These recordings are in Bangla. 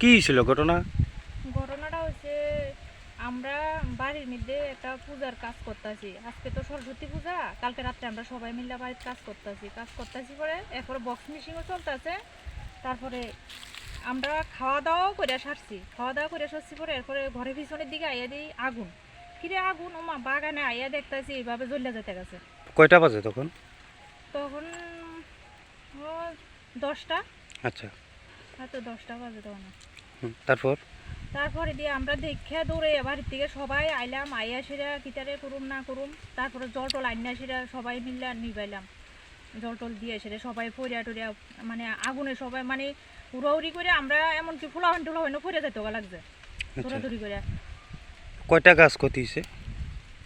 কি ছিল ঘটনা? ঘটনাটা হচ্ছে আমরা বাড়ির মধ্যে একটা পূজার কাজ করতেছি। আজকে তো সরস্বতী পূজা কালকে রাত্রে আমরা সবাই মিলে বাড়ির কাজ করতেছি। কাজ করতেছি পরে এরপরে বক্স মিশিংও চলতেছে। তারপরে আমরা খাওয়া দাওয়াও করে সারছি। খাওয়া দাওয়া করে সারছি পরে এরপরে ঘরের পিছনের দিকে আইয়া দিই আগুন। কিরে আগুন? ওমা বাগানে আইয়া দেখতেছি এইভাবে জ্বলে যেতে গেছে। কয়টা বাজে তখন? তখন দশটা। আচ্ছা। দশটা বাজে তখন। তারপর? তারপরে দিয়ে আমরা দেখে দৌড়ে বাড়ির থেকে সবাই আইলাম আইয়া সেরা কিতারে করুম না করুম তারপরে জল টল আইনা সেরা সবাই মিললে নিবাইলাম। জল টল দিয়ে সেরে সবাই ফরিয়া টরিয়া মানে আগুনে সবাই মানে উড়াউড়ি করে আমরা এমনকি ফুলাহন টুলাহন ফরিয়া যেতে লাগছে আচ্ছা। দৌড়াদৌড়ি করে কয়টা গাছ ক্ষতি হয়েছে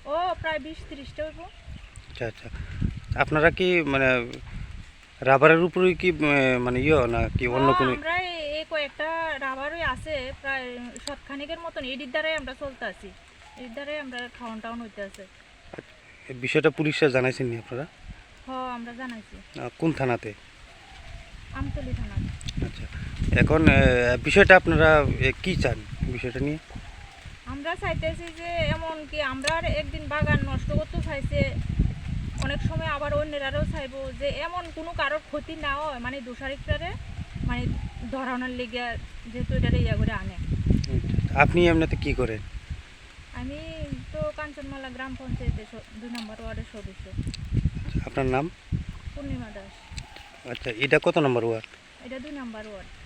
ও প্রায় বিশ তিরিশটা আচ্ছা আচ্ছা। আপনারা কি মানে রাবারের উপরে কি মানে ইয়ে না কি অন্য কোনো আমরা এই- কয়েকটা রাবারই আছে প্রায় সৎখানিকের মতন। এডির দ্বারাই আমরা চলতে আছি। এর দ্বারাই আমরা খাওয়ান টাউন হইতে আছে। এই বিষয়টা পুলিশে জানাইছেন নি আপনারা? হ আমরা জানাইছি। কোন থানাতে? আমতলি থানা। আচ্ছা এখন বিষয়টা আপনারা কি চান বিষয়টা নিয়ে? আমরা চাইতেছি যে এমন কি আমরা একদিন বাগান নষ্ট করতে চাইছে অনেক সময় আবার অন্যেরাও চাইব যে এমন কোনো কারোর ক্ষতি না হয় মানে দোষারিকটারে মানে ধরানোর লেগে যেহেতু এটারে ইয়া করে আনে। আপনি এমনিতে কি করেন? আমি তো কাঞ্চনমালা গ্রাম পঞ্চায়েতের স- দুই নম্বর ওয়ার্ডের সদস্য। আপনার নাম? পূর্ণিমা দাস। আচ্ছা এটা কত নম্বর ওয়ার্ড? এটা দুই নম্বর ওয়ার্ড।